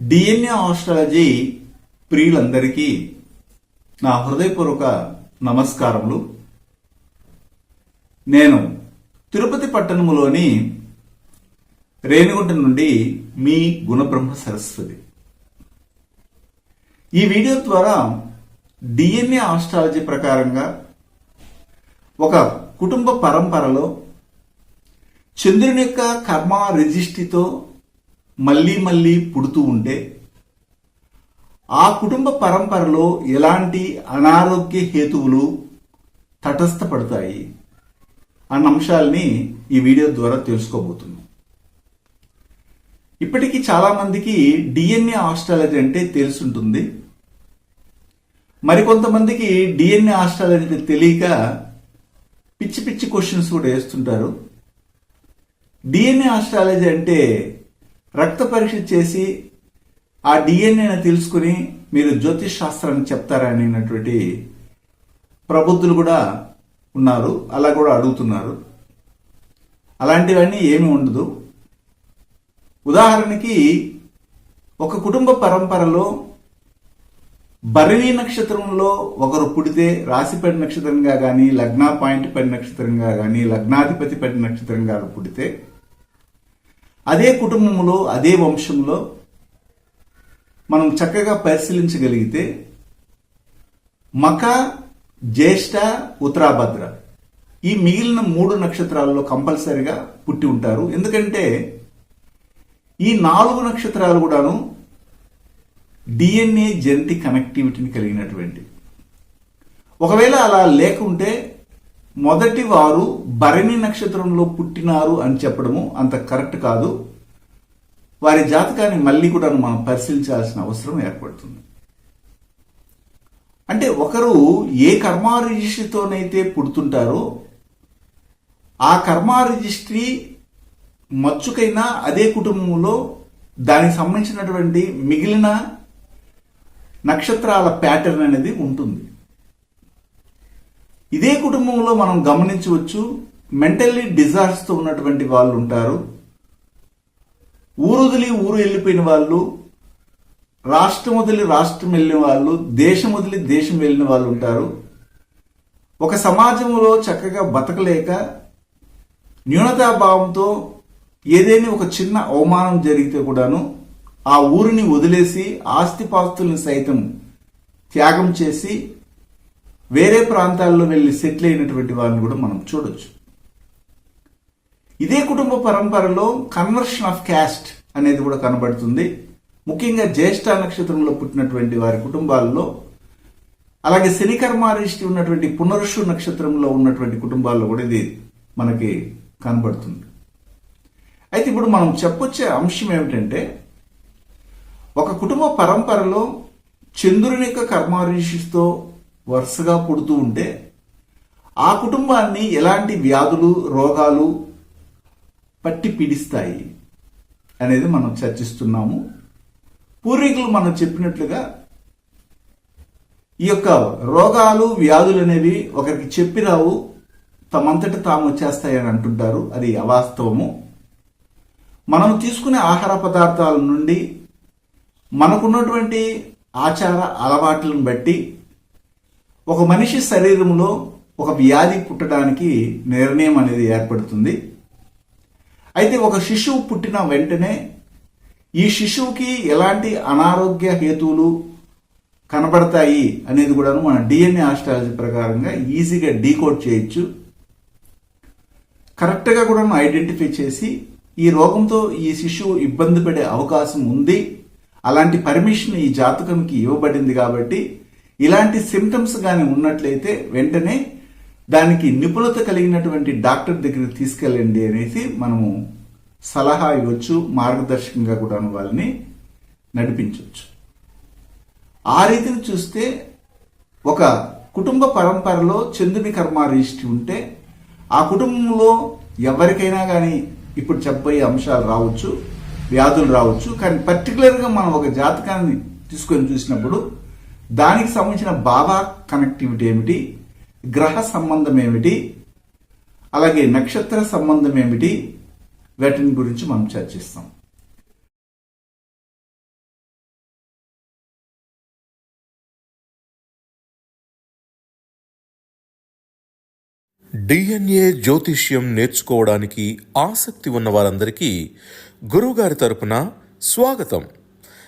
DNA astrology ప్రియులందరికీ నా హృదయపూర్వక నమస్కారములు. నేను తిరుపతి పట్టణములోని రేణిగుంట నుండి మీ గుణబ్రహ్మ సరస్వతి. ఈ వీడియో ద్వారా డిఎన్ఏ ఆస్ట్రాలజీ ప్రకారంగా ఒక కుటుంబ పరంపరలో చంద్రుని యొక్క కర్మ రిజిస్ట్రీతో మళ్ళీ మళ్ళీ పుడుతూ ఉంటే ఆ కుటుంబ పరంపరలో ఎలాంటి అనారోగ్య హేతువులు తటస్థపడతాయి అన్న అంశాలని ఈ వీడియో ద్వారా తెలుసుకోబోతున్నాం. ఇప్పటికీ చాలామందికి డిఎన్ఏ ఆస్ట్రాలజీ అంటే తెలుసుంటుంది. మరికొంతమందికి డిఎన్ఏ ఆస్ట్రాలజీ తెలియక పిచ్చి పిచ్చి క్వశ్చన్స్ కూడా వేస్తుంటారు. డిఎన్ఏ ఆస్ట్రాలజీ అంటే రక్త పరీక్ష చేసి ఆ డిఎన్ఏని తెలుసుకుని మీరు జ్యోతిష్ శాస్త్రాన్ని చెప్తారా అనేటువంటి ప్రబుద్ధులు కూడా ఉన్నారు. అలా కూడా అడుగుతున్నారు. అలాంటివన్నీ ఏమి ఉండదు. ఉదాహరణకి ఒక కుటుంబ పరంపరలో భరణి నక్షత్రంలో ఒకరు పుడితే రాశిపడి నక్షత్రంగా కానీ లగ్నా పాయింట్ పడి నక్షత్రంగా కానీ లగ్నాధిపతి పడి నక్షత్రంగా పుడితే అదే కుటుంబంలో అదే వంశంలో మనం చక్కగా పరిశీలించగలిగితే మక జ్యేష్ఠ ఉత్తరాభద్ర ఈ మిగిలిన మూడు నక్షత్రాలలో కంపల్సరిగా పుట్టి ఉంటారు. ఎందుకంటే ఈ నాలుగు నక్షత్రాలు కూడాను డిఎన్ఏ జెనెటిక్ కనెక్టివిటీని కలిగినటువంటి. ఒకవేళ అలా లేకుంటే మొదటి వారు భరణి నక్షత్రంలో పుట్టినారు అని చెప్పడము అంత కరెక్ట్ కాదు. వారి జాతకాన్ని మళ్ళీ కూడా మనం పరిశీలించాల్సిన అవసరం ఏర్పడుతుంది. అంటే ఒకరు ఏ కర్మా రిజిస్ట్రీతోనైతే పుడుతుంటారో ఆ కర్మ రిజిస్ట్రీ మచ్చుకైనా అదే కుటుంబంలో దానికి సంబంధించినటువంటి మిగిలిన నక్షత్రాల ప్యాటర్న్ అనేది ఉంటుంది. ఇదే కుటుంబంలో మనం గమనించవచ్చు మెంటల్లీ డిజార్స్తో ఉన్నటువంటి వాళ్ళు ఉంటారు. ఊరు వదిలి ఊరు వెళ్ళిపోయిన వాళ్ళు రాష్ట్రం వదిలి రాష్ట్రం వెళ్ళిన వాళ్ళు దేశం వదిలి దేశం వెళ్ళిన వాళ్ళు ఉంటారు. ఒక సమాజంలో చక్కగా బతకలేక న్యూనతాభావంతో ఏదైనా ఒక చిన్న అవమానం జరిగితే కూడాను ఆ ఊరిని వదిలేసి ఆస్తిపాస్తుల్ని సైతం త్యాగం చేసి వేరే ప్రాంతాల్లో వెళ్ళి సెటిల్ అయినటువంటి వారిని కూడా మనం చూడొచ్చు. ఇదే కుటుంబ పరంపరలో కన్వర్షన్ ఆఫ్ క్యాస్ట్ అనేది కూడా కనబడుతుంది. ముఖ్యంగా జ్యేష్ఠ నక్షత్రంలో పుట్టినటువంటి వారి కుటుంబాల్లో అలాగే శనికర్మారిష్టి ఉన్నటువంటి పునరుషు నక్షత్రంలో ఉన్నటువంటి కుటుంబాల్లో కూడా ఇది మనకి కనబడుతుంది. అయితే ఇప్పుడు మనం చెప్పొచ్చే అంశం ఏమిటంటే ఒక కుటుంబ పరంపరలో చంద్రుని యొక్క కర్మారిషితో వరుసగా పుడుతూ ఉంటే ఆ కుటుంబాన్ని ఎలాంటి వ్యాధులు రోగాలు పట్టి పీడిస్తాయి అనేది మనం చర్చిస్తున్నాము. పూర్వీకులు మనం చెప్పినట్లుగా ఈ యొక్క రోగాలు వ్యాధులు అనేవి ఒకరికి చెప్పి రావు తమంతట తాము వచ్చేస్తాయని అంటుంటారు. అది అవాస్తవము. మనం తీసుకునే ఆహార పదార్థాల నుండి మనకున్నటువంటి ఆచార అలవాట్లను బట్టి ఒక మనిషి శరీరంలో ఒక వ్యాధి పుట్టడానికి నిర్ణయం అనేది ఏర్పడుతుంది. అయితే ఒక శిశువు పుట్టిన వెంటనే ఈ శిశువుకి ఎలాంటి అనారోగ్య హేతువులు కనబడతాయి అనేది కూడా మన డిఎన్ఏ ఆస్ట్రాలజీ ప్రకారంగా ఈజీగా డీకోడ్ చేయొచ్చు. కరెక్ట్గా కూడా ఐడెంటిఫై చేసి ఈ రోగంతో ఈ శిశువు ఇబ్బంది పడే అవకాశం ఉంది. అలాంటి పర్మిషన్ ఈ జాతకంకి ఇవ్వబడింది కాబట్టి ఇలాంటి సిమ్టమ్స్ కానీ ఉన్నట్లయితే వెంటనే దానికి నిపుణత కలిగినటువంటి డాక్టర్ దగ్గరికి తీసుకెళ్ళండి అనేసి మనము సలహా ఇవ్వచ్చు మార్గదర్శకంగా కూడా వాళ్ళని నడిపించవచ్చు. ఆ రీతిని చూస్తే ఒక కుటుంబ పరంపరలో చంద్రుని కర్మ రిజిస్ట్రీ ఉంటే ఆ కుటుంబంలో ఎవరికైనా కానీ ఇప్పుడు చెప్పబోయే అంశాలు రావచ్చు వ్యాధులు రావచ్చు కానీ పర్టికులర్గా మనం ఒక జాతకాన్ని తీసుకొని చూసినప్పుడు దానికి సంబంధించిన బాబా కనెక్టివిటీ ఏమిటి? గ్రహ సంబంధం ఏమిటి? అలాగే నక్షత్ర సంబంధం ఏమిటి? వీటిని గురించి మనం చర్చిస్తాం. డిఎన్ఏ జ్యోతిష్యం నేర్చుకోవడానికి ఆసక్తి ఉన్న వారందరికీ గురువుగారి తరపున స్వాగతం.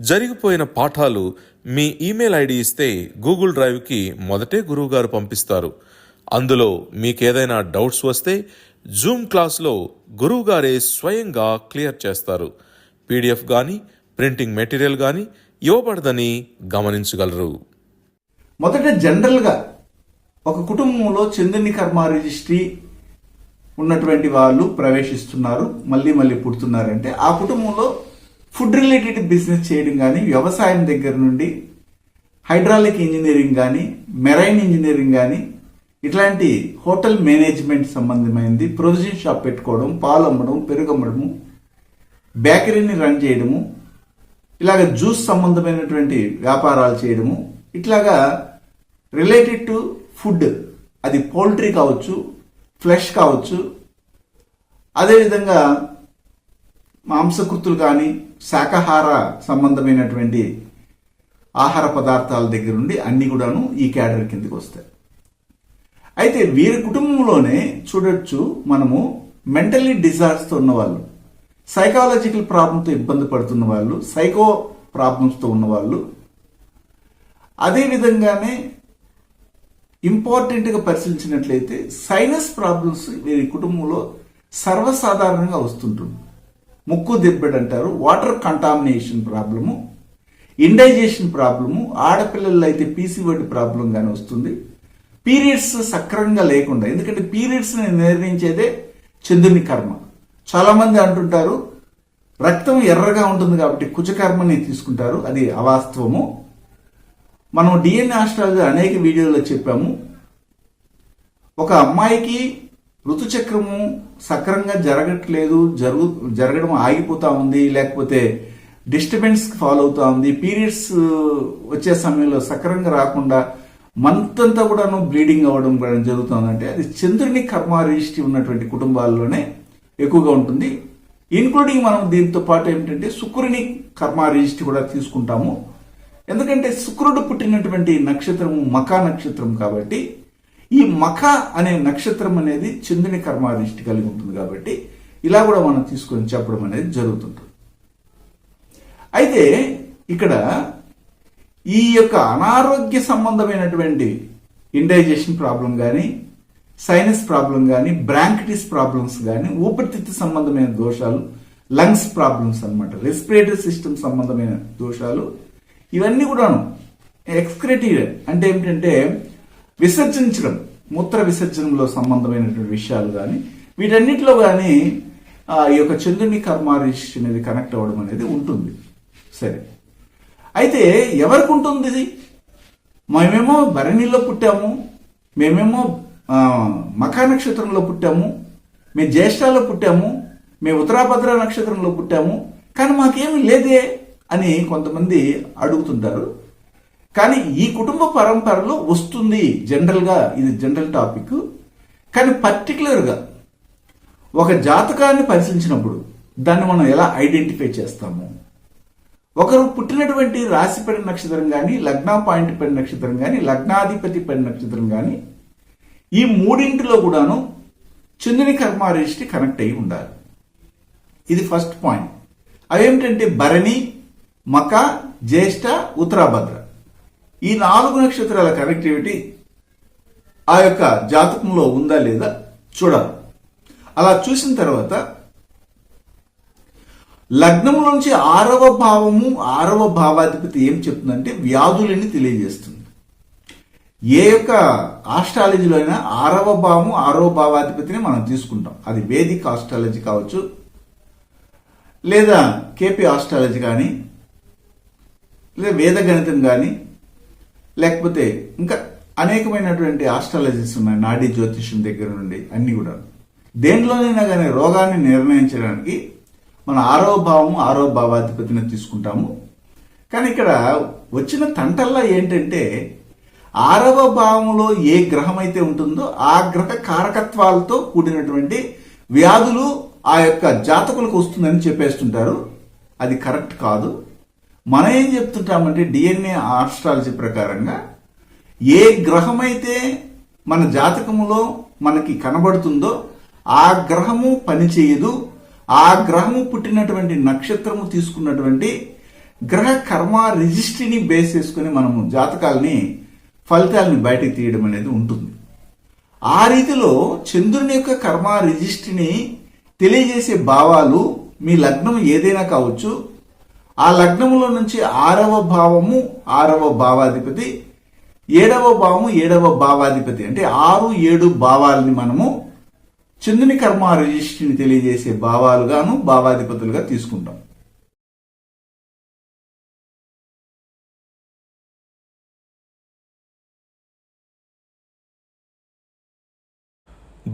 జరిగిపోయిన పాఠాలు మీ ఈమెయిల్ ఐడి ఇస్తే గూగుల్ డ్రైవ్కి మొదటే గురువుగారు పంపిస్తారు. అందులో మీకేదైనా డౌట్స్ వస్తే జూమ్ క్లాస్లో గురువుగారే స్వయంగా క్లియర్ చేస్తారు. పీడిఎఫ్ కానీ ప్రింటింగ్ మెటీరియల్ కానీ ఇవ్వబడదని గమనించగలరు. మొదట జనరల్గా ఒక కుటుంబంలో చంద్రుని కర్మ రిజిస్ట్రీ ఉన్నటువంటి వాళ్ళు ప్రవేశిస్తున్నారు. మళ్ళీ మళ్ళీ పుడుతున్నారంటే ఆ కుటుంబంలో ఫుడ్ రిలేటెడ్ బిజినెస్ చేయడం కానీ వ్యవసాయం దగ్గర నుండి హైడ్రాలిక్ ఇంజనీరింగ్ కానీ మెరైన్ ఇంజనీరింగ్ కానీ ఇట్లాంటి హోటల్ మేనేజ్మెంట్ సంబంధమైనది ప్రొవిజన్ షాప్ పెట్టుకోవడం పాలు అమ్మడం పెరుగు అమ్మడము బేకరీని రన్ చేయడము ఇలాగ జ్యూస్ సంబంధమైనటువంటి వ్యాపారాలు చేయడము ఇట్లాగా రిలేటెడ్ టు ఫుడ్ అది పౌల్ట్రీ కావచ్చు ఫ్లెష్ కావచ్చు అదేవిధంగా మాంసకృతులు కానీ శాకాహార సంబంధమైనటువంటి ఆహార పదార్థాల దగ్గర నుండి అన్ని కూడాను ఈ క్యాడర్ కిందకి వస్తాయి. అయితే వీరి కుటుంబంలోనే చూడొచ్చు మనము మెంటలీ డిజార్స్తో ఉన్నవాళ్ళు సైకాలజికల్ ప్రాబ్లంతో ఇబ్బంది పడుతున్న వాళ్ళు సైకో ప్రాబ్లమ్స్తో ఉన్నవాళ్ళు అదేవిధంగానే అదే విధంగానే ఇంపార్టెంట్గా పరిశీలించినట్లయితే సైనస్ ప్రాబ్లమ్స్ వీరి కుటుంబంలో సర్వసాధారణంగా వస్తుంటుంది. ముక్కు దిబ్బడు అంటారు water contamination problem indigestion problem ఆడపిల్లల్లో అయితే పీసీఓడి ప్రాబ్లం కానీ వస్తుంది. పీరియడ్స్ సక్రమంగా లేకుండా ఎందుకంటే పీరియడ్స్ని నిర్ణయించేదే చంద్రుని కర్మ. చాలామంది అంటుంటారు రక్తం ఎర్రగా ఉంటుంది కాబట్టి కుచకర్మని తీసుకుంటారు అది అవాస్తవము. మనం డిఎన్ఏ ఆస్ట్రాలజీ అనేక వీడియోలో చెప్పాము. ఒక అమ్మాయికి ఋతుచక్రము సక్రంగా జరగట్లేదు జరుగు జరగడం ఆగిపోతా ఉంది లేకపోతే డిస్టర్బెన్స్ ఫాలో అవుతా ఉంది పీరియడ్స్ వచ్చే సమయంలో సక్రంగా రాకుండా మంత్ అంతా కూడాను బ్లీడింగ్ అవ్వడం కూడా జరుగుతుందంటే అది చంద్రుని కర్మ రిజిస్ట్రీ ఉన్నటువంటి కుటుంబాల్లోనే ఎక్కువగా ఉంటుంది. ఇన్క్లూడింగ్ మనం దీంతో పాటు ఏమిటంటే శుక్రుని కర్మ రిజిస్ట్రీ కూడా తీసుకుంటాము. ఎందుకంటే శుక్రుడు పుట్టినటువంటి నక్షత్రము మకా నక్షత్రం కాబట్టి ఈ మఖ అనే నక్షత్రం అనేది చంద్రుని కర్మాధిష్టి కలిగి ఉంటుంది కాబట్టి ఇలా కూడా మనం తీసుకొని చెప్పడం అనేది జరుగుతుంటుంది. అయితే ఇక్కడ ఈ యొక్క అనారోగ్య సంబంధమైనటువంటి ఇండైజేషన్ ప్రాబ్లం కానీ సైనస్ ప్రాబ్లం కానీ బ్రాంకిటిస్ ప్రాబ్లమ్స్ కానీ ఊపిరితిత్తు సంబంధమైన దోషాలు లంగ్స్ ప్రాబ్లమ్స్ అన్నమాట రెస్పిరేటరీ సిస్టమ్ సంబంధమైన దోషాలు ఇవన్నీ కూడాను ఎక్స్క్రెటీరియర్ అంటే ఏమిటంటే విసర్జించడం మూత్ర విసర్జనంలో సంబంధమైనటువంటి విషయాలు కానీ వీటన్నిటిలో కానీ ఈ యొక్క చంద్రుని కర్మారిష్ అనేది కనెక్ట్ అవ్వడం అనేది ఉంటుంది. సరే. అయితే ఎవరికి ఉంటుంది ఇది? మేమేమో భరణిలో పుట్టాము మేమేమో ఆ, మఖా నక్షత్రంలో పుట్టాము మేము జ్యేష్ఠాలో పుట్టాము మేము ఉత్తరాభద్ర నక్షత్రంలో పుట్టాము కానీ మాకేమి లేదే అని కొంతమంది అడుగుతుంటారు. కానీ ఈ కుటుంబ పరంపరలో వస్తుంది జనరల్గా ఇది జనరల్ టాపిక్ కానీ పర్టికులర్గా ఒక జాతకాన్ని పరిశీలించినప్పుడు దాన్ని మనం ఎలా ఐడెంటిఫై చేస్తాము? ఒకరు పుట్టినటువంటి రాశి పడిన నక్షత్రం కానీ లగ్న పాయింట్ పడిన నక్షత్రం కానీ లగ్నాధిపతి పడిన నక్షత్రం కానీ ఈ మూడింటిలో కూడాను చంద్రుని కర్మ కనెక్ట్ అయి ఉండాలి. ఇది ఫస్ట్ పాయింట్ అవేమిటంటే భరణి మక జ్యేష్ఠ ఉత్తరాభద్ర. ఈ నాలుగు నక్షత్రాల కనెక్టివిటీ ఆ యొక్క జాతకంలో ఉందా లేదా చూడాలి. అలా చూసిన తర్వాత లగ్నంలోంచి ఆరవ భావము ఆరవ భావాధిపతి ఏం చెప్తుందంటే వ్యాధులని తెలియజేస్తుంది. ఏ యొక్క ఆస్ట్రాలజీలో అయినా ఆరవ భావము ఆరవ భావాధిపతిని మనం తీసుకుంటాం. అది వేదిక ఆస్ట్రాలజీ కావచ్చు లేదా కేపీ ఆస్ట్రాలజీ కానీ లేదా వేద గణితం కానీ లేకపోతే ఇంకా అనేకమైనటువంటి ఆస్ట్రాలజీస్ ఉన్నాయి నాడీ జ్యోతిష్యం దగ్గర నుండి అన్ని కూడా. దేంట్లోనైనా కానీ రోగాన్ని నిర్ణయించడానికి మన ఆరో భావము ఆరో భావాధిపతిని తీసుకుంటాము. కానీ ఇక్కడ వచ్చిన తంటల్లా ఏంటంటే ఆరవ భావంలో ఏ గ్రహం అయితే ఉంటుందో ఆ గ్రహ కారకత్వాలతో కూడినటువంటి వ్యాధులు ఆ యొక్క జాతకులకు వస్తుందని చెప్పేస్తుంటారు. అది కరెక్ట్ కాదు. మనం ఏం చెప్తుంటామంటే డిఎన్ఏ ఆస్ట్రాలజీ ప్రకారంగా ఏ గ్రహమైతే మన జాతకములో మనకి కనబడుతుందో ఆ గ్రహము పనిచేయదు. ఆ గ్రహము పుట్టినటువంటి నక్షత్రము తీసుకున్నటువంటి గ్రహ కర్మ రిజిస్ట్రీని బేస్ చేసుకుని మనము జాతకాలని ఫలితాలని బయటకు తీయడం అనేది ఉంటుంది. ఆ రీతిలో చంద్రుని యొక్క కర్మ రిజిస్ట్రీని తెలియజేసే భావాలు మీ లగ్నం ఏదైనా కావచ్చు ఆ లగ్నములో నుంచి ఆరవ భావము ఆరవ భావాధిపతి ఏడవ భావము ఏడవ భావాధిపతి. అంటే ఆరు ఏడు భావాలని మనము చంద్రుని కర్మ రిజిస్ట్రీని తెలియజేసే భావాలుగాను భావాధిపతులుగా తీసుకుంటాం.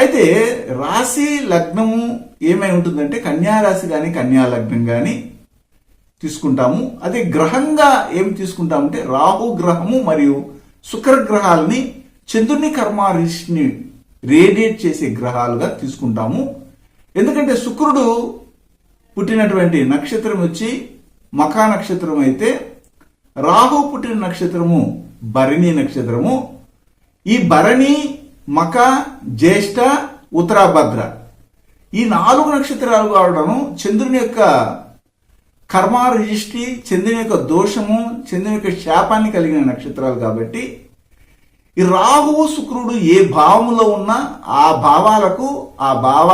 అయితే రాశి లగ్నము ఏమై ఉంటుందంటే కన్యా రాశి కానీ కన్యా లగ్నం కానీ తీసుకుంటాము. అదే గ్రహంగా ఏం తీసుకుంటామంటే రాహు గ్రహము మరియు శుక్ర గ్రహాలని చంద్రుని కర్మారిష్ని రేడియేట్ చేసే గ్రహాలుగా తీసుకుంటాము. ఎందుకంటే శుక్రుడు పుట్టినటువంటి నక్షత్రం వచ్చి మకా నక్షత్రం అయితే రాహు పుట్టిన నక్షత్రము భరణి నక్షత్రము. ఈ భరణి మక జ్యేష్ఠ ఉత్తరాభద్ర. ఈ నాలుగు నక్షత్రాలు కావడం చంద్రుని యొక్క కర్మ రిజిస్ట్రీ చంద్రుని యొక్క దోషము చంద్రుని యొక్క శాపాన్ని కలిగిన నక్షత్రాలు కాబట్టి ఈ రాహువు శుక్రుడు ఏ భావములో ఉన్నా ఆ భావాలకు ఆ భావ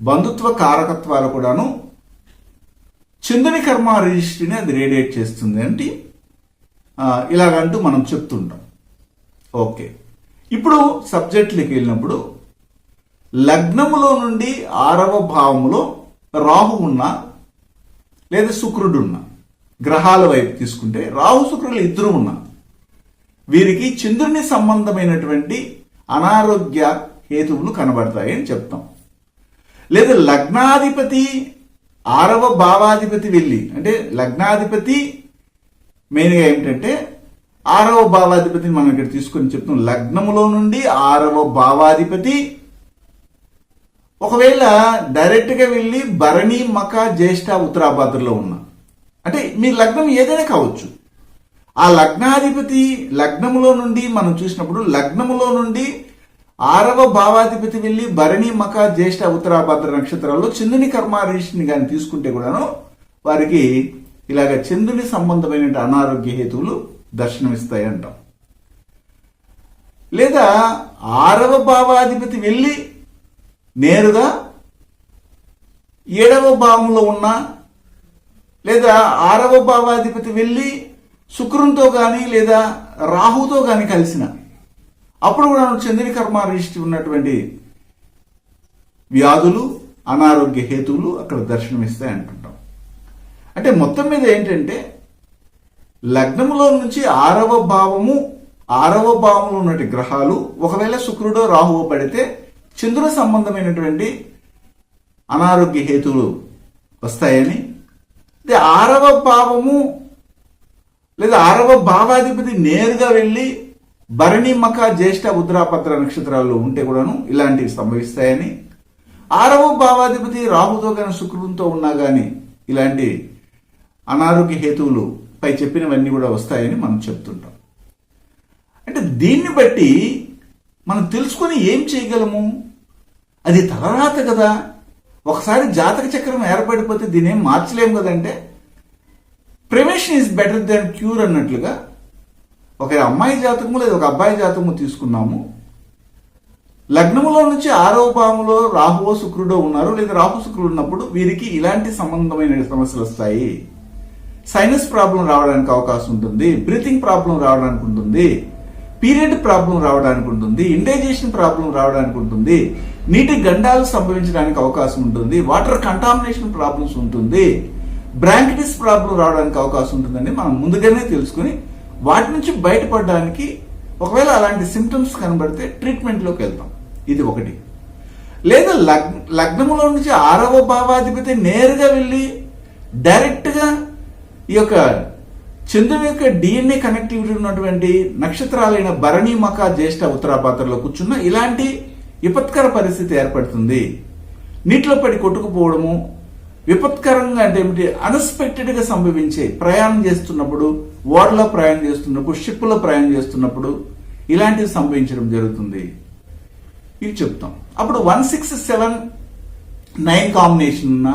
బంధుత్వ కారకత్వాలు కూడాను చంద్రుని కర్మ రిజిస్ట్రీని అది రేడియేట్ చేస్తుంది అంటే ఇలాగంటూ మనం చెప్తుంటాం. ఓకే. ఇప్పుడు సబ్జెక్టులకి వెళ్ళినప్పుడు లగ్నములో నుండి ఆరవ భావములో రాహు ఉన్న లేదా శుక్రుడు ఉన్న గ్రహాల వైపు తీసుకుంటే రాహు శుక్రులు ఇద్దరు ఉన్నా వీరికి చంద్రుని సంబంధమైనటువంటి అనారోగ్య హేతువులు కనబడతాయి అని చెప్తాం. లేదా లగ్నాధిపతి ఆరవ భావాధిపతి వెళ్ళి అంటే లగ్నాధిపతి మెయిన్గా ఏమిటంటే ఆరవ భావాధిపతిని మనం ఇక్కడ తీసుకొని చెప్తాం లగ్నములో నుండి ఆరవ భావాధిపతి. ఒకవేళ డైరెక్ట్గా వెళ్ళి భరణి మక జ్యేష్ఠ ఉత్తరాభాద్రలో ఉన్న. అంటే మీ లగ్నం ఏదైనా కావచ్చు. ఆ లగ్నాధిపతి లగ్నములో నుండి మనం చూసినప్పుడు లగ్నములో నుండి ఆరవ భావాధిపతి వెళ్ళి భరణి మక జ్యేష్ఠ ఉత్తరాభాద్ర నక్షత్రాల్లో చంద్రుని కర్మారీషిని కానీ తీసుకుంటే కూడాను వారికి ఇలాగ చంద్రుని సంబంధమైన అనారోగ్య హేతువులు దర్శనమిస్తాయి అంటాం లేదా ఆరవ భావాధిపతి వెళ్ళి నేరుగా ఏడవ భావంలో ఉన్న లేదా ఆరవ భావాధిపతి వెళ్ళి శుక్రంతో కానీ లేదా రాహుతో కానీ కలిసిన అప్పుడు కూడా చంద్రుని కర్మారిష్టి ఉన్నటువంటి వ్యాధులు అనారోగ్య హేతువులు అక్కడ దర్శనమిస్తాయి అంటుంటాం అంటే మొత్తం మీద ఏంటంటే లగ్నములో నుంచి ఆరవ భావము ఆరవ భావంలో ఉన్నటువంటి గ్రహాలు ఒకవేళ శుక్రుడో రాహువో పడితే చంద్రుడు సంబంధమైనటువంటి అనారోగ్య హేతువులు వస్తాయని. ఆరవ భావము లేదా ఆరవ భావాధిపతి నేరుగా వెళ్ళి భరణి మఖ జ్యేష్ఠ ఉద్రాపత్ర నక్షత్రాల్లో ఉంటే కూడాను ఇలాంటివి సంభవిస్తాయని. ఆరవ భావాధిపతి రాహుతో కానీ శుక్రునితో ఉన్నా కానీ ఇలాంటి అనారోగ్య హేతువులు పై చెప్పినవన్నీ కూడా వస్తాయని మనం చెప్తుంటాం. అంటే దీన్ని బట్టి మనం తెలుసుకొని ఏం చేయగలము? అది తలరాత కదా. ఒకసారి జాతక చక్రం ఏర్పడిపోతే దీన్ని ఏం మార్చలేము కదంటే prevention is better than cure అన్నట్లుగా ఒక అమ్మాయి జాతకము లేదా ఒక అబ్బాయి జాతకము తీసుకున్నాము లగ్నములో నుంచి ఆరో భావంలో రాహువో శుక్రుడో ఉన్నారు. లేదా రాహు శుక్రుడు ఉన్నప్పుడు వీరికి ఇలాంటి సంబంధమైన సమస్యలు వస్తాయి. సైనస్ ప్రాబ్లం రావడానికి అవకాశం ఉంటుంది బ్రీతింగ్ ప్రాబ్లం రావడానికి ఉంటుంది పీరియడ్ ప్రాబ్లం రావడానికి ఉంటుంది ఇండైజేషన్ ప్రాబ్లం రావడానికి ఉంటుంది నీటి గండాలు సంభవించడానికి అవకాశం ఉంటుంది వాటర్ కంటామినేషన్ ప్రాబ్లమ్స్ ఉంటుంది బ్రాంకిటిస్ ప్రాబ్లం రావడానికి అవకాశం ఉంటుందని మనం ముందుగానే తెలుసుకుని వాటి నుంచి బయటపడడానికి ఒకవేళ అలాంటి సిమ్టమ్స్ కనబడితే ట్రీట్మెంట్లోకి వెళ్తాం. ఇది ఒకటి. లేదా లగ్ లగ్నములో నుంచి ఆరవ భావాధిపతి నేరుగా వెళ్ళి డైరెక్ట్గా ఈ యొక్క చంద్రుని యొక్క డిఎన్ఏ కనెక్టివిటీ ఉన్నటువంటి నక్షత్రాలైన భరణి మక జ్యేష్ఠ ఉత్తరాపాత్రలో కూర్చున్న ఇలాంటి విపత్కర పరిస్థితి ఏర్పడుతుంది. నీటిలో పడి కొట్టుకుపోవడము విపత్కరంగా అంటే ఏమిటి? అన్ఎక్స్పెక్టెడ్గా సంభవించే ప్రయాణం చేస్తున్నప్పుడు ఓడలో ప్రయాణం చేస్తున్నప్పుడు షిప్లో ప్రయాణం చేస్తున్నప్పుడు ఇలాంటివి సంభవించడం జరుగుతుంది. ఇవి చెప్తాం. అప్పుడు one six seven nine combination ఉన్న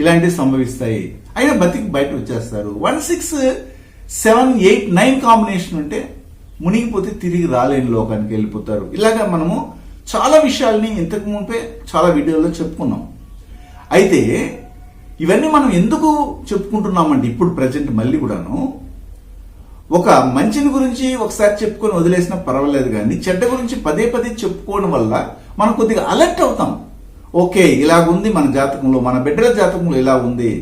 ఇలాంటివి సంభవిస్తాయి. అయినా బతికి బయట వచ్చేస్తారు. One six seven eight nine combination ఉంటే మునిగిపోతే తిరిగి రాలేని లోకానికి వెళ్ళిపోతారు. ఇలాగా మనము చాలా విషయాల్ని ఇంతకు మునిపే చాలా వీడియోలో చెప్పుకున్నాం. అయితే ఇవన్నీ మనం ఎందుకు చెప్పుకుంటున్నామంటే ఇప్పుడు ప్రజెంట్ మళ్ళీ కూడాను. ఒక మంచిని గురించి ఒకసారి చెప్పుకొని వదిలేసినా పర్వాలేదు కానీ చెడ్డ గురించి పదే పదే చెప్పుకోవడం వల్ల మనం కొద్దిగా అలర్ట్ అవుతాం. ఓకే ఇలాగుంది మన జాతకంలో మన బిడ్డల జాతకంలో ఇలా ఉంది.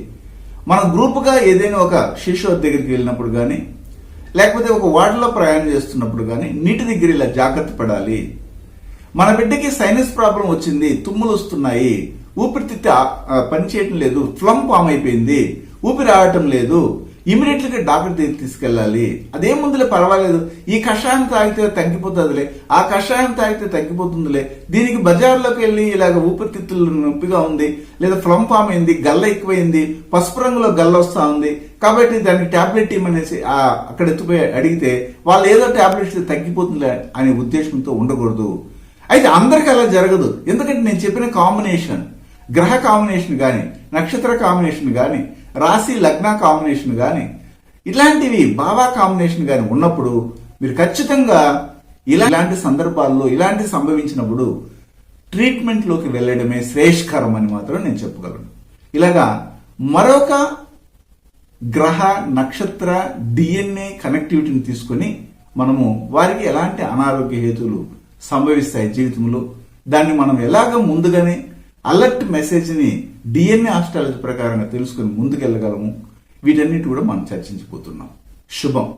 మన గ్రూపుగా ఏదైనా ఒక శిశువు దగ్గరికి వెళ్ళినప్పుడు కానీ లేకపోతే ఒక వార్డులో ప్రయాణం చేస్తున్నప్పుడు కానీ నీటి దగ్గర ఇలా జాగ్రత్త పడాలి. మన బిడ్డకి సైనస్ ప్రాబ్లం వచ్చింది తుమ్ములు వస్తున్నాయి ఊపిరితిత్తి ఆ పనిచేయటం లేదు ఫ్లం ఫామ్ అయిపోయింది ఊపిరి ఆడటం లేదు ఇమీడియట్గా డాక్టర్ తీసుకెళ్ళాలి. అదేం ముందులే పర్వాలేదు. ఈ కషాయం తాగితే తగ్గిపోతుందిలే. ఆ కషాయం తాగితే తగ్గిపోతుందిలే. దీనికి బజార్లోకి వెళ్ళి ఇలాగ ఊపిరితిత్తులు నొప్పిగా ఉంది లేదా ఫ్లమ్ ఫామ్ అయింది గల్ల ఎక్కువైంది పసుపు రంగులో గల్ల వస్తా ఉంది. కాబట్టి దానికి టాబ్లెట్ ఇమ్మనేసి అక్కడ ఎత్తుపోయి అడిగితే వాళ్ళు ఏదో ట్యాబ్లెట్స్ తగ్గిపోతుందిలే అనే ఉద్దేశంతో ఉండకూడదు. అయితే అందరికి అలా జరగదు. ఎందుకంటే నేను చెప్పిన కాంబినేషన్ గ్రహ కాంబినేషన్ కానీ నక్షత్ర కాంబినేషన్ కానీ రాశి లగ్న కాంబినేషన్ కానీ ఇలాంటివి బాబా కాంబినేషన్ కానీ ఉన్నప్పుడు మీరు ఖచ్చితంగా ఇలా ఇలాంటి సందర్భాల్లో ఇలాంటి సంభవించినప్పుడు ట్రీట్మెంట్లోకి వెళ్ళడమే శ్రేష్కరం అని మాత్రం నేను చెప్పగలను. ఇలాగా మరొక గ్రహ నక్షత్ర డిఎన్ఏ కనెక్టివిటీని తీసుకొని మనము వారికి ఎలాంటి అనారోగ్య హేతువులు సంభవిస్తాయి జీవితంలో దాన్ని మనం ఎలాగ ముందుగానే అలర్ట్ మెసేజ్ని డిఎన్ఏ ఆస్ట్రాలజీ ప్రకారంగా తెలుసుకుని ముందుకెళ్ళగలము. వీటన్నిటి కూడా మనం చర్చించిపోతున్నాం శుభం.